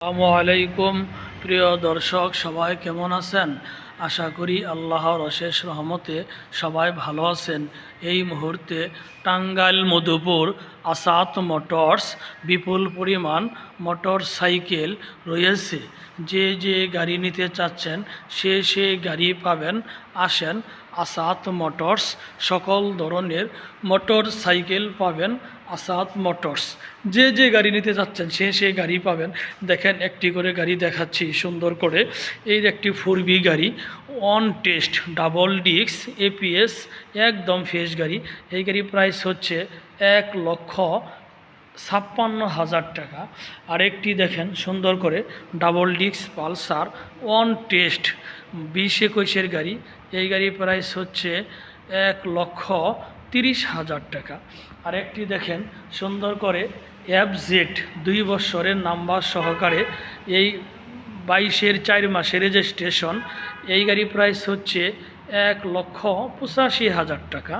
আসসালামু আলাইকুম। প্রিয় দর্শক, সবাই কেমন আছেন? আশা করি আল্লাহর অশেষ রহমতে সবাই ভালো আছেন। এই মুহূর্তে টাঙ্গাইল মধুপুর আসাত মোটরস বিপুল পরিমাণ মোটর সাইকেল রয়েছে। যে যে গাড়ি নিতে চাচ্ছেন, সে সে গাড়ি পাবেন, আসেন আসাত মোটরস সকল ধরনের মোটর সাইকেল পাবেন আসাদ মোটরস। যে যে গাড়ি নিতে যাচ্ছেন, সে সে গাড়ি পাবেন। দেখেন, একটি করে গাড়ি দেখাচ্ছি সুন্দর করে। এই একটি ফোর বি গাড়ি অন টেস্ট, ডাবল ডিক্স এপিএস, একদম ফ্রেশ গাড়ি। এই গাড়ি প্রাইস হচ্ছে এক লক্ষ ছাপ্পান্ন হাজার টাকা। আরেকটি দেখেন, সুন্দর করে ডাবল ডিক্স পালসার অন টেস্ট বিশ একুশের গাড়ি। এই গাড়ি প্রাইস হচ্ছে এক লক্ষ তিরিশ হাজার টাকা। আর একটি দেখেন, সুন্দর করে অ্যাপ জেড দুই বছরের নাম্বার সহকারে এই বাইশের চার মাসের রেজিস্ট্রেশন এই গাড়ি প্রাইস হচ্ছে এক লক্ষ পঁচাশি হাজার টাকা।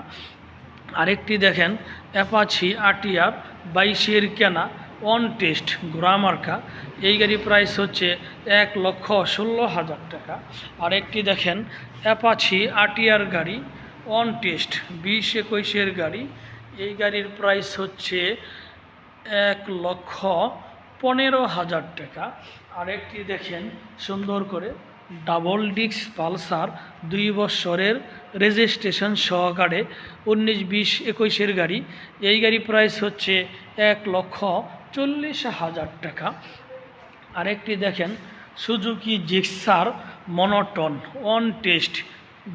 আরেকটি দেখেন, অ্যাপাচি আটিয়ার বাইশের কেনা অন টেস্ট ঘোড়ামার্কা এই গাড়ি প্রাইস হচ্ছে এক লক্ষ ষোলো হাজার টাকা। আরেকটি দেখেন, অ্যাপাচি, আটিয়ার গাড়ি অন টেস্ট, বিশ একুশের গাড়ি। এই গাড়ির প্রাইস হচ্ছে এক লক্ষ পনেরো হাজার টাকা। আরেকটি দেখেন, সুন্দর করে, ডাবল ডিক্স পালসার, দুই বছরের রেজিস্ট্রেশন সহকারে উনিশ, বিশ, একুশের গাড়ি। এই গাড়ি প্রাইস হচ্ছে এক লক্ষ চল্লিশ হাজার টাকা। আরেকটি দেখেন, Suzuki Gixxer monotone on test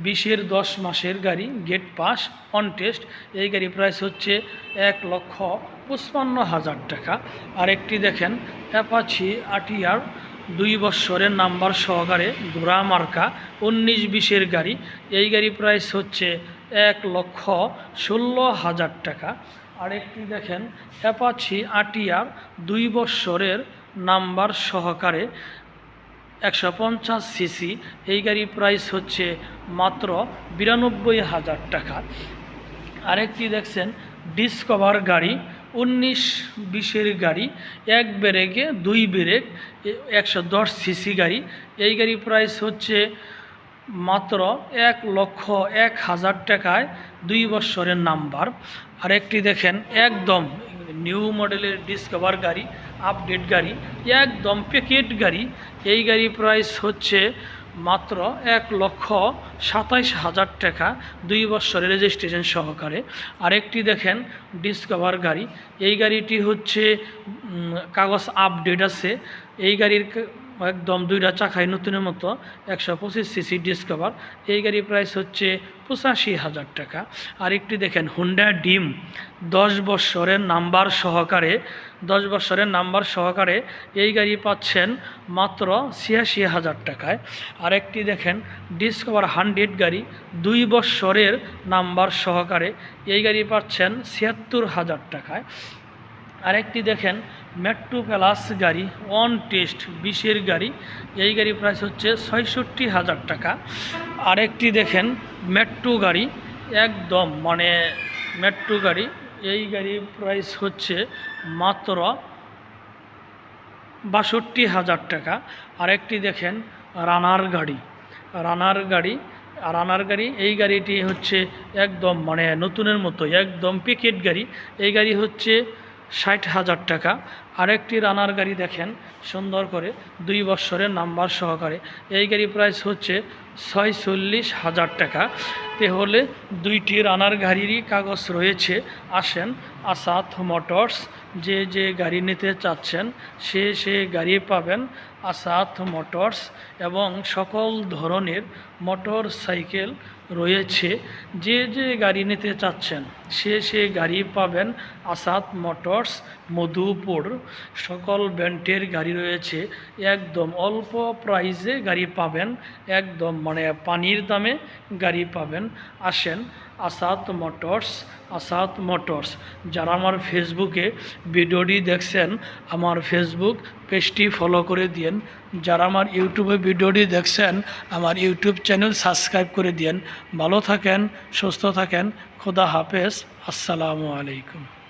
বিশের দশ মাসের গাড়ি গেট পাস অন টেস্ট এই গাড়ি প্রাইস হচ্ছে এক লক্ষ পঁচপান্ন হাজার টাকা। আরেকটি দেখেন অ্যাপাচি আটিয়ার দুই বছরের নাম্বার সহকারে ঘোড়া মার্কা উনিশ বিশের গাড়ি। এই গাড়ি প্রাইস হচ্ছে এক লক্ষ ষোলো হাজার টাকা। আরেকটি দেখেন অ্যাপাচি আটিয়ার দুই বছরের নাম্বার সহকারে একশো পঞ্চাশ সিসি এই গাড়ি প্রাইস হচ্ছে মাত্র বিরানব্বই হাজার টাকা। আরেকটি দেখছেন ডিসকভার গাড়ি উনিশ বিশের গাড়ি, এক ব্রেকে, দুই ব্রেক, একশো দশ সিসি গাড়ি। এই গাড়ি প্রাইস হচ্ছে মাত্র এক লক্ষ এক হাজার টাকায় দুই বছরের নাম্বার আরেকটি দেখেন, একদম নিউ মডেলের ডিসকভার গাড়ি আপডেট গাড়ি, একদম প্যাকেট গাড়ি। এই গাড়ি প্রাইস হচ্ছে মাত্র এক লক্ষ সাতাইশ হাজার টাকা দুই বছরের রেজিস্ট্রেশন সহকারে। আরেকটি দেখেন ডিসকভার গাড়ি। এই গাড়িটি হচ্ছে কাগজ আপডেট আছে। এই গাড়ির একদম দুইটা চাকায় নতুনের মতো, একশো পঁচিশ সিসি ডিসকভার এই গাড়ির প্রাইস হচ্ছে পঁচাশি হাজার টাকা। আরেকটি দেখেন হুন্ডা ডিম দশ বৎসরের নাম্বার সহকারে, দশ বৎসরের নাম্বার সহকারে এই গাড়ি পাচ্ছেন মাত্র ছিয়াশি হাজার টাকায়। আরেকটি দেখেন ডিসকভার হান্ড্রেড গাড়ি দুই বৎসরের নাম্বার সহকারে এই গাড়ি পাচ্ছেন ছিয়াত্তর হাজার টাকায়। আরেকটি দেখেন মেট্রো প্লাস গাড়ি অন টেস্ট বিশের গাড়ি। এই গাড়ি প্রাইস হচ্ছে ছয়ষট্টি হাজার টাকা। আরেকটি দেখেন মেট্রো গাড়ি, একদম মানে মেট্রো গাড়ি। এই গাড়ির প্রাইস হচ্ছে মাত্র বাষট্টি হাজার টাকা। আরেকটি দেখেন রানার গাড়ি। রানার গাড়ি রানার গাড়ি, এই গাড়িটি হচ্ছে একদম মানে নতুনের মতো একদম প্যাকেট গাড়ি। এই গাড়ি হচ্ছে ষাট হাজার টাকা আরেকটি রানার গাড়ি দেখেন, সুন্দর করে, দুই বছরের নাম্বার সহকারে। এই গাড়ি প্রাইস হচ্ছে ছয়চল্লিশ হাজার টাকা। তাহলে দুইটি রানার গাড়িরই কাগজ রয়েছে। আসেন, আসাদ মোটরস, যে যে গাড়ি নিতে চাচ্ছেন, সে সে গাড়ি পাবেন আসাদ মোটরস এবং সকল ধরনের মোটর সাইকেল রয়েছে। যে যে গাড়ি নিতে চাচ্ছেন, সে সে গাড়ি পাবেন আসাদ মোটরস, মধুপুর। সকল ব্র্যান্ডের গাড়ি রয়েছে। একদম অল্প প্রাইসে গাড়ি পাবেন। একদম মানে পানির দামে গাড়ি পাবেন। আসেন আসাদ মোটরস আসাদ মোটরস। যারা আমার ফেসবুকে ভিডিওটি দেখছেন, আমার ফেসবুক পেজটি ফলো করে দিন যারা আমার ইউটিউবে ভিডিওটি দেখছেন, আমার ইউটিউব চ্যানেল সাবস্ক্রাইব করে দিন ভালো থাকেন, সুস্থ থাকেন। খোদা হাফেজ। আসসালামু আলাইকুম।